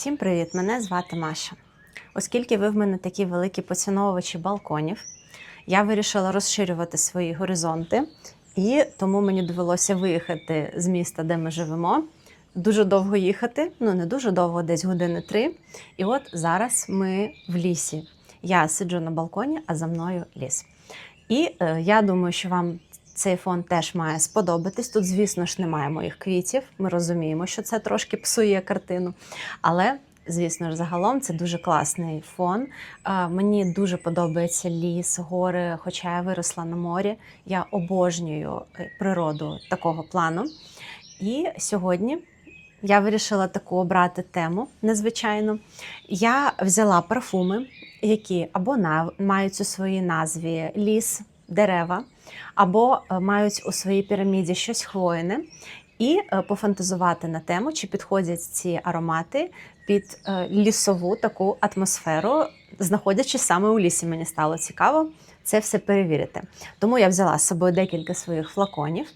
Всім привіт! Мене звати Маша. Оскільки ви в мене такі великі поціновувачі балконів, я вирішила розширювати свої горизонти, і тому мені довелося виїхати з міста, де ми живемо. Дуже довго їхати, ну не дуже довго, десь години три. І от зараз ми в лісі. Я сиджу на балконі, а за мною ліс. І е, я думаю, що вам цей фон теж має сподобатись. Тут, звісно ж, немає моїх квітів. Ми розуміємо, що це трошки псує картину. Але, звісно ж, загалом це дуже класний фон. Мені дуже подобається ліс, гори, хоча я виросла на морі. Я обожнюю е, природу такого плану. І сьогодні я вирішила таку обрати тему незвичайну. Я взяла парфуми, які або мають у своїй назві ліс, дерева, або е, мають у своїй піраміді щось хвойне, і е, пофантазувати на тему, чи підходять ці аромати під е, лісову таку атмосферу, знаходячись саме у лісі. Мені стало цікаво це все перевірити. Тому я взяла з собою декілька своїх флаконів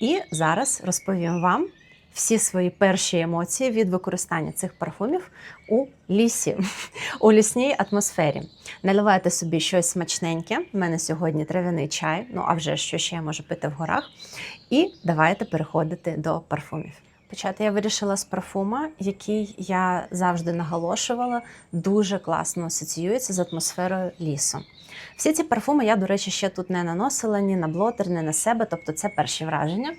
і зараз розповім вам всі свої перші емоції від використання цих парфумів у лісі, у лісній атмосфері. Наливайте собі щось смачненьке. У мене сьогодні трав'яний чай, ну а вже що ще я можу пити в горах. І давайте переходити до парфумів. Почати я вирішила з парфума, який я завжди наголошувала, дуже класно асоціюється з атмосферою лісу. Всі ці парфуми я, до речі, ще тут не наносила ні на блотер, ні на себе, тобто це перші враження.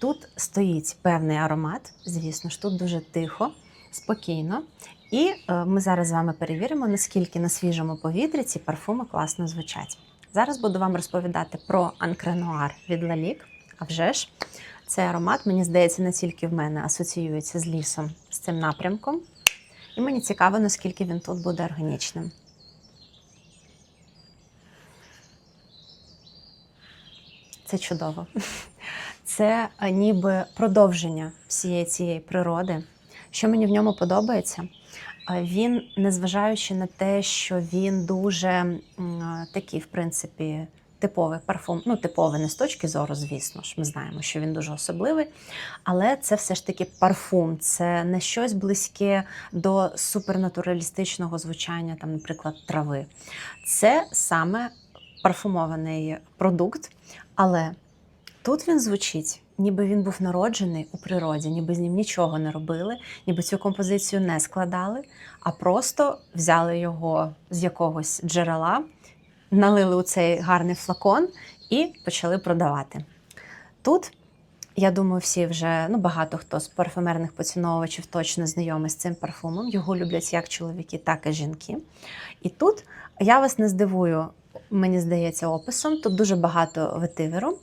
Тут стоїть певний аромат, звісно ж, тут дуже тихо, спокійно. І е, ми зараз з вами перевіримо, наскільки на свіжому повітрі ці парфуми класно звучать. Зараз буду вам розповідати про анкренуар від Лалік. А вже ж, цей аромат, мені здається, не тільки в мене асоціюється з лісом, з цим напрямком. І мені цікаво, наскільки він тут буде органічним. Це чудово. Це е, ніби продовження всієї цієї природи. Що мені в ньому подобається? Е, Він, незважаючи на те, що він дуже е, такий, в принципі, типовий парфум. Ну, типовий не з точки зору, звісно ж, ми знаємо, що він дуже особливий. Але це все ж таки парфум, це не щось близьке до супернатуралістичного звучання, там, наприклад, трави. Це саме парфумований продукт, але Тут він звучить, ніби він був народжений у природі, ніби з ним нічого не робили, ніби цю композицію не складали, а просто взяли його з якогось джерела, налили у цей гарний флакон і почали продавати. Тут, я думаю, всі вже ну багато хто з парфюмерних поціновувачів точно знайомий з цим парфумом. Його люблять як чоловіки, так і жінки. І тут я вас не здивую, мені здається, описом. Тут дуже багато ветиверу.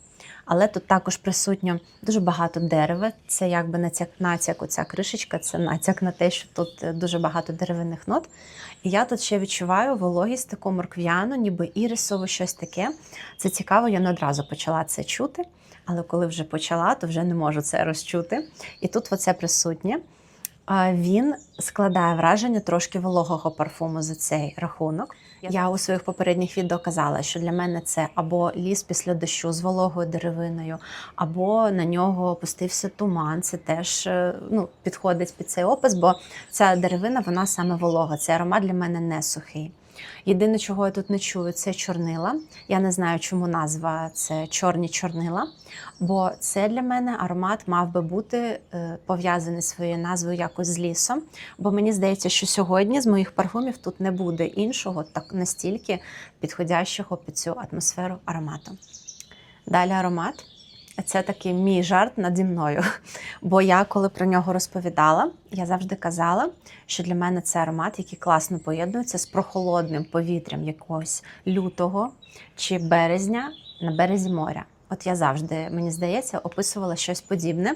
Але тут також присутньо дуже багато дерева. Це якби натяк, натяк, оця кришечка, це натяк на те, що тут е, дуже багато деревинних нот. І я тут ще відчуваю вологість таку моркв'яну, ніби ірисово, щось таке. Це цікаво, я не одразу почала це чути, але коли вже почала, то вже не можу це розчути. І тут оце присутнє. Він складає враження трошки вологого парфуму за цей рахунок. Я у своїх попередніх відео казала, що для мене це або ліс після дощу з вологою деревиною, або на нього опустився туман. Це теж е, ну, підходить під цей опис, бо ця деревина вона саме волога. Цей аромат для мене не сухий. Єдине, чого я тут не чую, це чорнила. Я не знаю, чому назва це чорні чорнила, бо це для мене аромат мав би бути е, пов'язаний своєю назвою якось з лісом. Бо мені здається, що сьогодні з моїх парфумів тут не буде іншого, так настільки підходящого під цю атмосферу аромату. Далі аромат. Це такий мій жарт наді мною. Бо я, коли про нього розповідала, я завжди казала, що для мене це аромат, який класно поєднується з прохолодним повітрям якогось лютого чи березня на березі моря. От я завжди, мені здається, описувала щось подібне,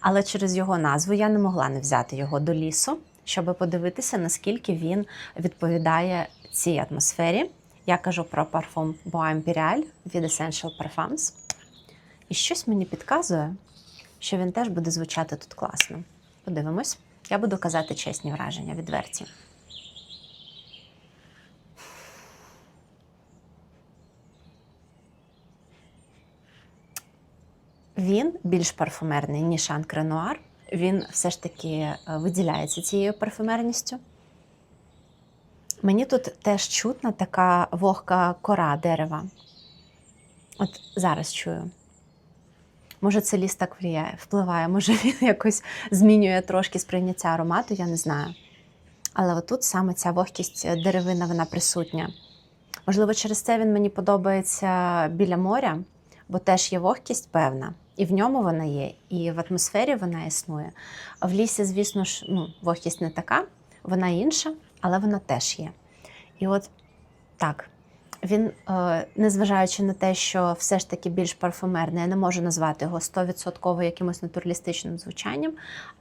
але через його назву я не могла не взяти його до лісу, щоб подивитися, наскільки він відповідає цій атмосфері. Я кажу про парфум Bois Imperial від Essential Parfums. І щось мені підказує, що він теж буде звучати тут класно. Подивимось. Я буду казати чесні враження, відверті. Він більш парфумерний, ніж Анкренуар, він все ж таки е, виділяється цією парфюмерністю. Мені тут теж чутна така вогка кора дерева. От зараз чую. Може, це ліс так впливає, впливає, може він якось змінює трошки сприйняття аромату, я не знаю. Але отут саме ця вогкість е, деревина вона присутня. Можливо, через це він мені подобається біля моря, бо теж є вогкість певна. І в ньому вона є, і в атмосфері вона існує. А в лісі, звісно ж, ну, вогкість не така, вона інша, але вона теж є. І от так, він, е, незважаючи на те, що все ж таки більш парфумерний, я не можу назвати його 100% якимось натуралістичним звучанням,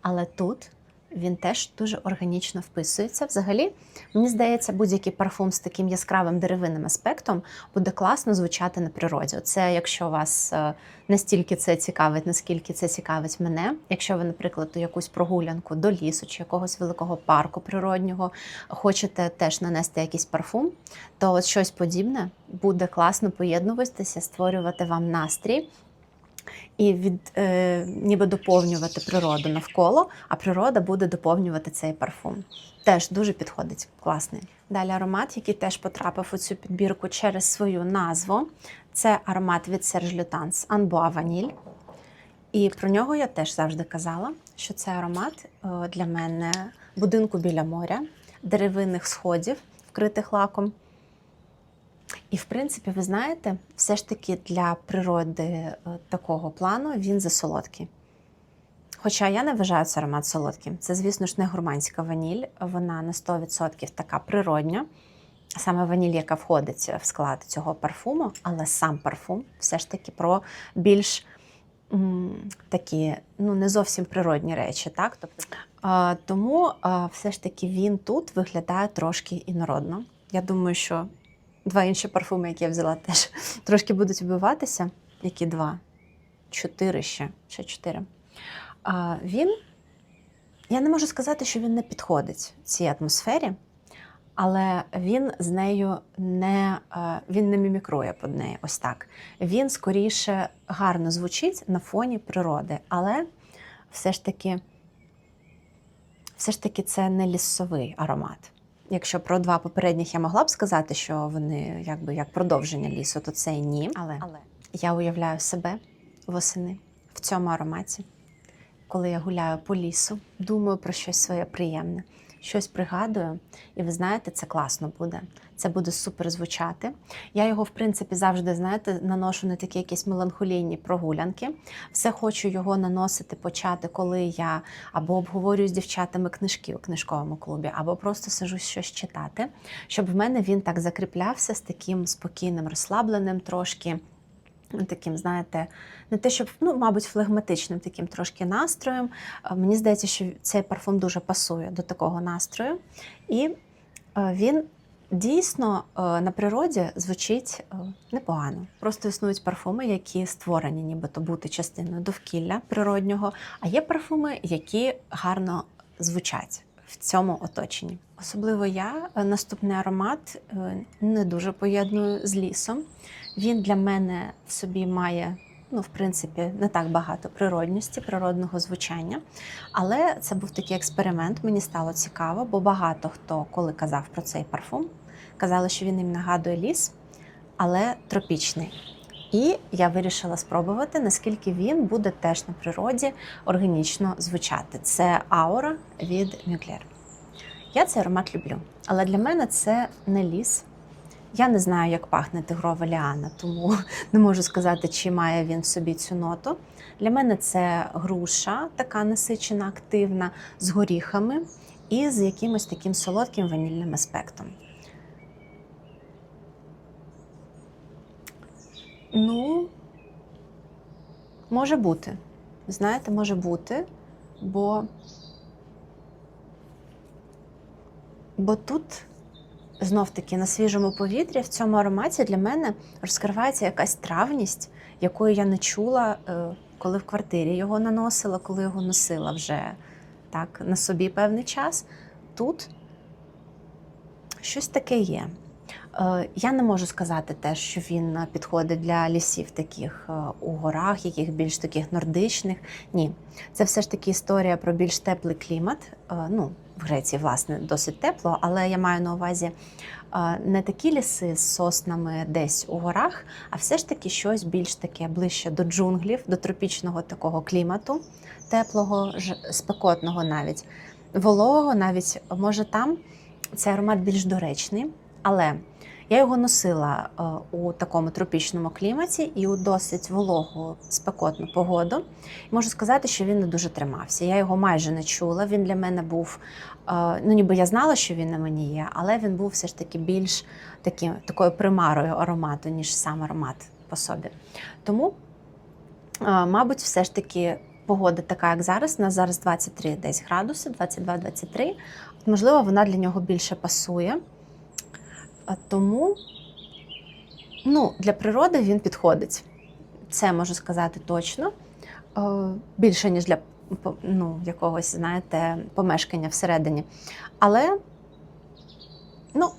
але тут він теж дуже органічно вписується. Взагалі, мені здається, будь-який парфум з таким яскравим деревинним аспектом буде класно звучати на природі. Це якщо вас е, настільки це цікавить, наскільки це цікавить мене. Якщо ви, наприклад, якусь прогулянку до лісу чи якогось великого парку природнього хочете теж нанести якийсь парфум, то от щось подібне буде класно поєднуватися, створювати вам настрій. І від е, ніби доповнювати природу навколо, а природа буде доповнювати цей парфум. Теж дуже підходить, класний. Далі аромат, який теж потрапив у цю підбірку через свою назву. Це аромат від Serge Lutens Anbois Vanille. І про нього я теж завжди казала, що це аромат е, для мене будинку біля моря, деревинних сходів, вкритих лаком. І, в принципі, ви знаєте, все ж таки для природи е, такого плану він засолодкий. Хоча я не вважаю цей аромат солодким. Це, звісно ж, не гурманська ваніль, вона на 100% така природня. Саме ваніль, яка входить в склад цього парфуму, але сам парфум все ж таки про більш м, такі ну, не зовсім природні речі. Так? Тобто, а, тому а, все ж таки він тут виглядає трошки інородно. Я думаю, що Два інші парфуми, які я взяла, теж трошки будуть вбиватися. Які два? Чотири ще. Ще чотири. А, Він, я не можу сказати, що він не підходить цій атмосфері, але він з нею не він не мімікрує під нею. Ось так. Він скоріше гарно звучить на фоні природи, але все ж таки, все ж таки це не лісовий аромат. Якщо про два попередніх я могла б сказати, що вони якби як продовження лісу, то це ні. Але, Але. Я уявляю себе восени в цьому ароматі, коли я гуляю по лісу, думаю про щось своє приємне, щось пригадую, і ви знаєте, це класно буде. Це буде супер звучати. Я його, в принципі, завжди, знаєте, наношу на такі якісь меланхолійні прогулянки. Все хочу його наносити, почати, коли я або обговорюю з дівчатами книжки у книжковому клубі, або просто сижу щось читати, щоб в мене він так закріплявся з таким спокійним, розслабленим трошки. Таким, знаєте, не те, щоб, ну, мабуть, флегматичним таким трошки настроєм. Е, Мені здається, що цей парфум дуже пасує до такого настрою. І е, він дійсно е, на природі звучить непогано. Просто існують парфуми, які створені, нібито бути частиною довкілля природнього, а є парфуми, які гарно звучать в цьому оточенні. Особливо я е, наступний аромат е, не дуже поєдную з лісом. Він для мене в собі має. Ну, в принципі, не так багато природності, природного звучання. Але це був такий експеримент, мені стало цікаво, бо багато хто, коли казав про цей парфум, казали, що він їм нагадує ліс, але тропічний. І я вирішила спробувати, наскільки він буде теж на природі органічно звучати. Це аура від Мюклер. Я цей аромат люблю, але для мене це не ліс. Я не знаю, як пахне тигрова ліана, тому не можу сказати, чи має він в собі цю ноту. Для мене це груша, така насичена, активна, з горіхами і з якимось таким солодким ванільним аспектом. Ну, може бути. Знаєте, може бути, бо, бо тут знов-таки на свіжому повітрі в цьому ароматі для мене розкривається якась травність, якої я не чула, е, коли в квартирі його наносила, коли його носила вже так на собі певний час. Тут щось таке є. Е, Я не можу сказати те, що він е, підходить для лісів таких е, у горах, яких більш таких нордичних. Ні, це все ж таки історія про більш теплий клімат. Ну, в Греції, власне, досить тепло, але я маю на увазі не такі ліси з соснами десь у горах, а все ж таки щось більш таке ближче до джунглів, до тропічного такого клімату, теплого, спекотного навіть, вологого, навіть може там цей аромат більш доречний, але я його носила е, у такому тропічному кліматі і у досить вологу спекотну погоду. Можу сказати, що він не дуже тримався. Я його майже не чула. Він для мене був, е, ну ніби я знала, що він на мені є, але він був все ж таки більш таким, такою примарою аромату, ніж сам аромат по собі. Тому, е, мабуть, все ж таки. Погода така, як зараз, у нас зараз 23 десь градуси, 22-23. Можливо, вона для нього більше пасує. А Тому ну, для природи він підходить. Це можу сказати точно. Е, Більше, ніж для ну, якогось, знаєте, помешкання всередині. Але ну,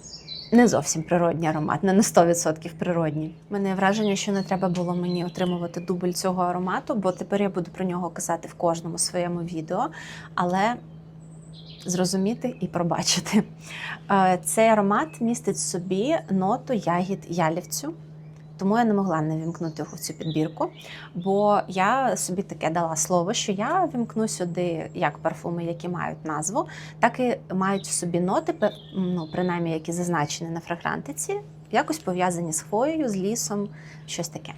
не зовсім природній аромат, не на 100% природній. Мене враження, що не треба було мені отримувати дубль цього аромату, бо тепер я буду про нього казати в кожному своєму відео. Але зрозуміти і пробачити. Е, Цей аромат містить в собі ноту ягід ялівцю. Тому я не могла не вімкнути його в цю підбірку, бо я собі таке дала слово, що я вімкну сюди як парфуми, які мають назву, так і мають в собі ноти, ну, принаймні, які зазначені на фрагрантиці, якось пов'язані з хвоєю, з лісом, щось таке.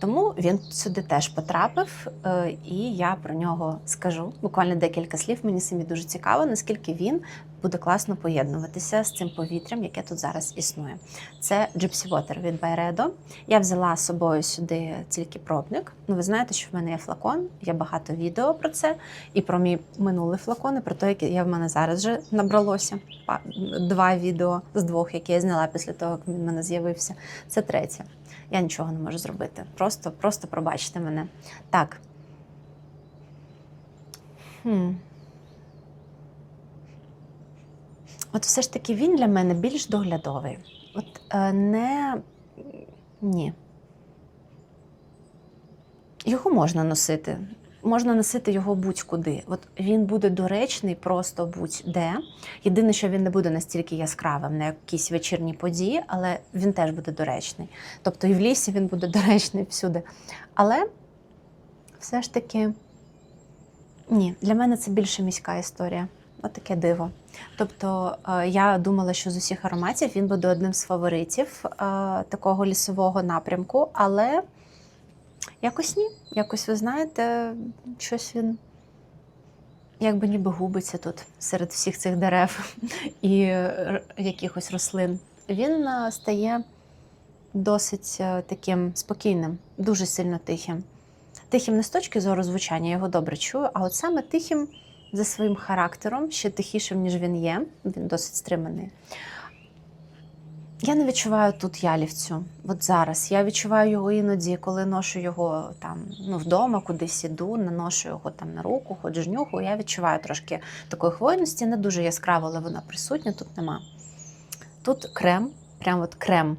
Тому він сюди теж потрапив, е, і я про нього скажу буквально декілька слів. Мені самі дуже цікаво, наскільки він буде класно поєднуватися з цим повітрям, яке тут зараз існує. Це Gypsy Water від Byredo. Я взяла з собою сюди тільки пробник. Ну, ви знаєте, що в мене є флакон, є багато відео про це, і про мій минулий флакон, і про те, яке я в мене зараз вже набралося. Два відео з двох, які я зняла після того, як він мене з'явився. Це третє. Я нічого не можу зробити. Просто, просто пробачте мене. Так. Хм. От все ж таки він для мене більш доглядовий. От е, не ні. Його можна носити. Можна носити його будь-куди. От він буде доречний просто будь-де. Єдине, що він не буде настільки яскравим на якісь вечірні події, але він теж буде доречний. Тобто і в лісі він буде доречний всюди. Але все ж таки, ні, для мене це більше міська історія. Отаке диво. Тобто е, я думала, що з усіх ароматів він буде одним з фаворитів е, такого лісового напрямку, але якось ні. Якось ви знаєте, щось він якби ніби губиться тут серед всіх цих дерев і е, якихось рослин. Він е, стає досить е, таким спокійним, дуже сильно тихим. Тихим не з точки зору звучання, я його добре чую, а от саме тихим за своїм характером, ще тихішим, ніж він є. Він досить стриманий. Я не відчуваю тут ялівцю. От зараз. Я відчуваю його іноді, коли ношу його там ну, вдома, кудись іду, наношу його там на руку, ходжу нюху. Я відчуваю трошки такої хвойності, не дуже яскраво, але вона присутня, тут нема. Тут крем, прям от крем.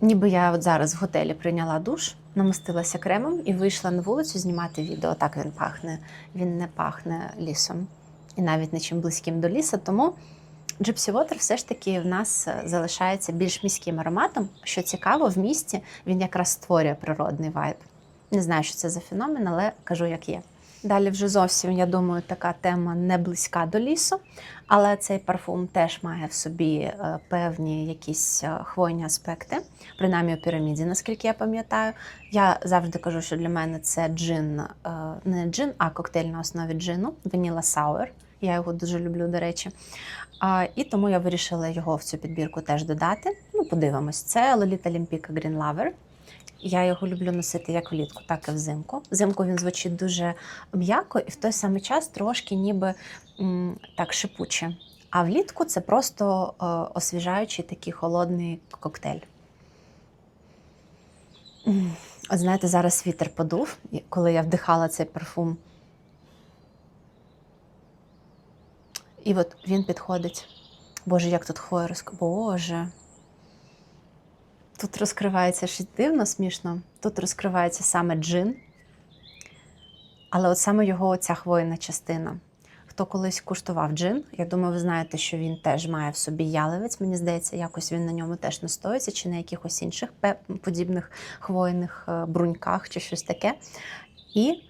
Ніби я от зараз в готелі прийняла душ, намастилася кремом і вийшла на вулицю знімати відео. Так він пахне. Він не пахне лісом і навіть нічим близьким до ліса. Тому Gypsy Water все ж таки в нас е, залишається більш міським ароматом. Що цікаво, в місті він якраз створює природний вайб. Не знаю, що це за феномен, але кажу, як є. Далі вже зовсім, я думаю, така тема не близька до лісу, але цей парфум теж має в собі е, певні якісь е, хвойні аспекти, принаймні у піраміді, наскільки я пам'ятаю. Я завжди кажу, що для мене це джин, не джин, а коктейль на основі джину, Vanilla Sour. Я його дуже люблю, до речі. А, і тому я вирішила його в цю підбірку теж додати. Ну, подивимось. Це Lolita Olympica Green Lover. Я його люблю носити як влітку, так і взимку. Взимку він звучить дуже м'яко і в той самий час трошки ніби м, так шипуче. А влітку це просто е, освіжаючий такий холодний коктейль. От знаєте, зараз вітер подув, коли я вдихала цей парфум. І от він підходить. Боже, як тут хвоя розк... Боже. Тут розкривається щось дивно, смішно. Тут розкривається саме джин, але от саме його ця хвойна частина. Хто колись куштував джин, я думаю, ви знаєте, що він теж має в собі ялевець. Мені здається, якось він на ньому теж настоїться, чи на якихось інших подібних хвойних е, бруньках, чи щось таке. І,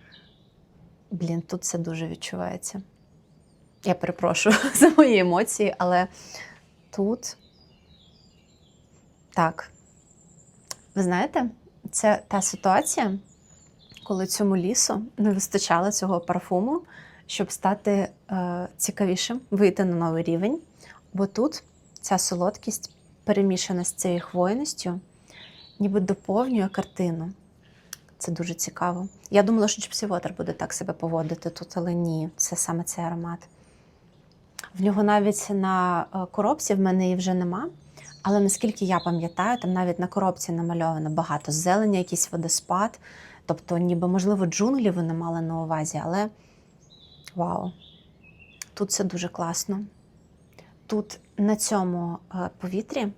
блін, тут це дуже відчувається. Я перепрошую за мої емоції, але тут так. Ви знаєте, це та ситуація, коли цьому лісу не вистачало цього парфуму, щоб стати е, цікавішим, вийти на новий рівень. Бо тут ця солодкість перемішана з цією хвойністю, ніби доповнює картину. Це дуже цікаво. Я думала, що Gypsy буде так себе поводити тут, але ні, це саме цей аромат. В нього навіть на е, коробці в мене її вже нема. Але наскільки я пам'ятаю, там навіть на коробці намальовано багато зелені, якийсь водоспад. Тобто, ніби, можливо, джунглі вони мали на увазі, але вау, тут це дуже класно. Тут на цьому е, повітрі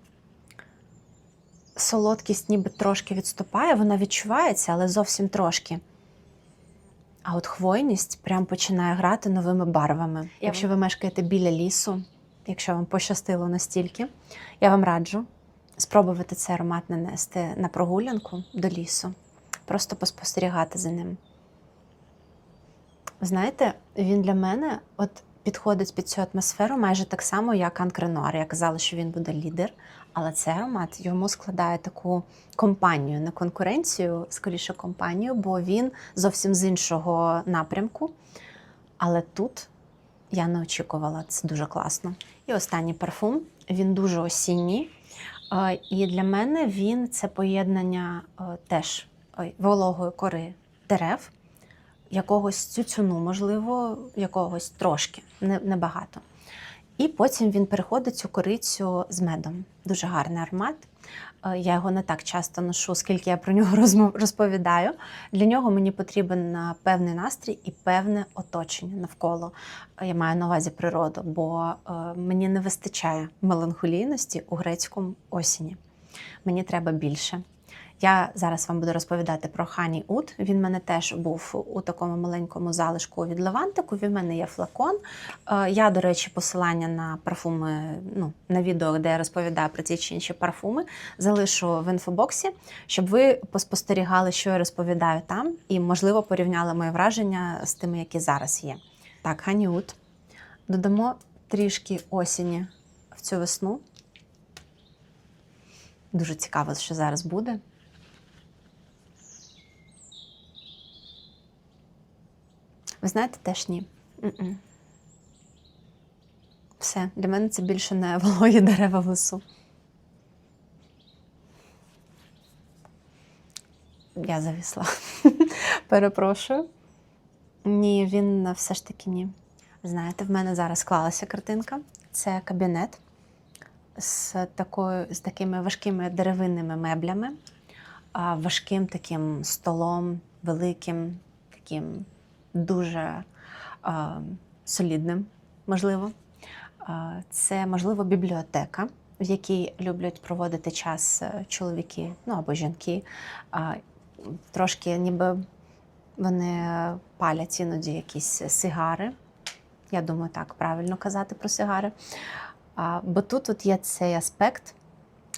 солодкість ніби трошки відступає, вона відчувається, але зовсім трошки. А от хвойність прям починає грати новими барвами. Якщо ви мешкаєте біля лісу, якщо вам пощастило настільки, я вам раджу спробувати цей аромат нанести на прогулянку до лісу, просто поспостерігати за ним. Знаєте, він для мене от підходить під цю атмосферу майже так само, як Анкренуар. Я казала, що він буде лідер, але цей аромат йому складає таку компанію, не конкуренцію, скоріше компанію, бо він зовсім з іншого напрямку. Але тут я не очікувала, це дуже класно. І останній парфум він дуже осінній. Е, І для мене він це поєднання е, теж вологої кори дерев, якогось цюцюну, можливо, якогось трошки, небагато. І потім він переходить цю корицю з медом. Дуже гарний аромат. Е, Я його не так часто ношу, скільки я про нього розповідаю. Для нього мені потрібен е, певний настрій і певне оточення навколо. Е, Я маю на увазі природу, бо мені не вистачає меланхолійності у грецькому осені. Мені треба більше. Я зараз вам буду розповідати про Хані Ут. Він в мене теж був у такому маленькому залишку від Левантику. Від мене є флакон. Е, Я, до речі, посилання на парфуми, ну, на відео, де я розповідаю про ті чи інші парфуми, залишу в інфобоксі, щоб ви поспостерігали, що я розповідаю там, і, можливо, порівняли мої враження з тими, які зараз є. Так, Хані Ут. Додамо трішки осені в цю весну. Дуже цікаво, що зараз буде. Ви знаєте, теж ні. М-м. Все, для мене це більше не вологі дерева в лесу. Я завісла. Перепрошую. Ні, він все ж таки ні. Знаєте, в мене зараз склалася картинка. Це кабінет з, такою, з такими важкими деревинними меблями, важким таким столом, великим, таким дуже солідним, можливо. Це, можливо, бібліотека, в якій люблять проводити час е, чоловіки, ну або жінки. Трошки ніби вони палять іноді якісь сигари. Я думаю, так правильно казати про сигари. Бо тут от є цей аспект,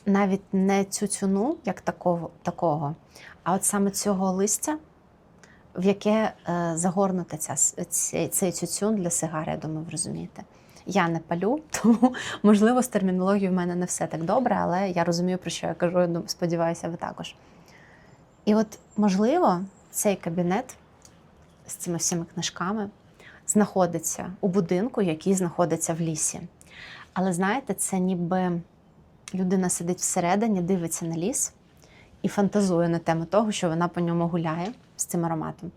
навіть не цю ціну, як такого, такого, а от саме цього листя, в яке е, загорнута ця, цей, цей цюцюн для сигари, я думаю, ви розумієте. Я не палю, тому можливо з термінологією в мене не все так добре, але я розумію, про що я кажу. Сподіваюся, ви також. І от, можливо, цей кабінет з цими всіми книжками знаходиться у будинку, який знаходиться в лісі. Але знаєте, це ніби людина сидить всередині, дивиться на ліс і фантазує на тему того, що вона по ньому гуляє з цим ароматом.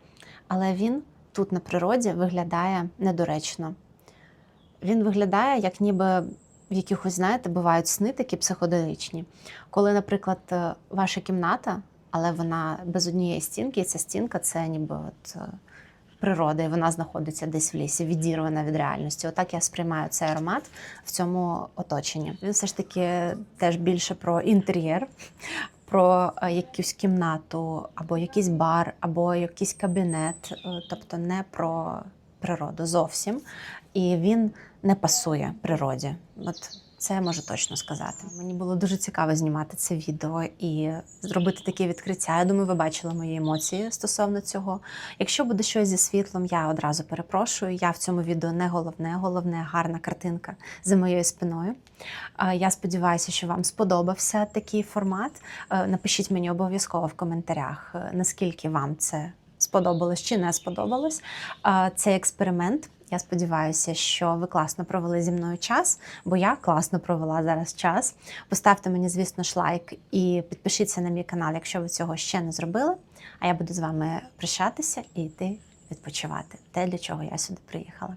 Але він тут на природі виглядає недоречно. Він виглядає, як ніби в якихось, знаєте, бувають сни такі психоделічні. Коли, наприклад, е, ваша кімната, але вона без однієї стінки, і ця стінка це ніби от е, природа, і вона знаходиться десь в лісі, відірвана від реальності. Отак я сприймаю цей аромат в цьому оточенні. Він все ж таки теж більше про інтер'єр, про е, якусь кімнату, або якийсь бар, або якийсь кабінет, е, тобто не про природу зовсім. І він не пасує природі. От це я можу точно сказати. Мені було дуже цікаво знімати це відео і зробити таке відкриття. Я думаю, ви бачили мої емоції стосовно цього. Якщо буде щось зі світлом, я одразу перепрошую. Я в цьому відео не головне, головне гарна картинка за моєю спиною. Я сподіваюся, що вам сподобався такий формат. Е, Напишіть мені обов'язково в коментарях, е, наскільки вам це сподобалось чи не сподобалось. Цей експеримент. Я сподіваюся, що ви класно провели зі мною час, бо я класно провела зараз час. Поставте мені, звісно ж, лайк і підпишіться на мій канал, якщо ви цього ще не зробили. А я буду з вами прощатися і йти відпочивати. Те, для чого я сюди приїхала.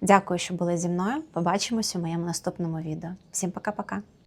Дякую, що були зі мною. Побачимось у моєму наступному відео. Всім пока-пока.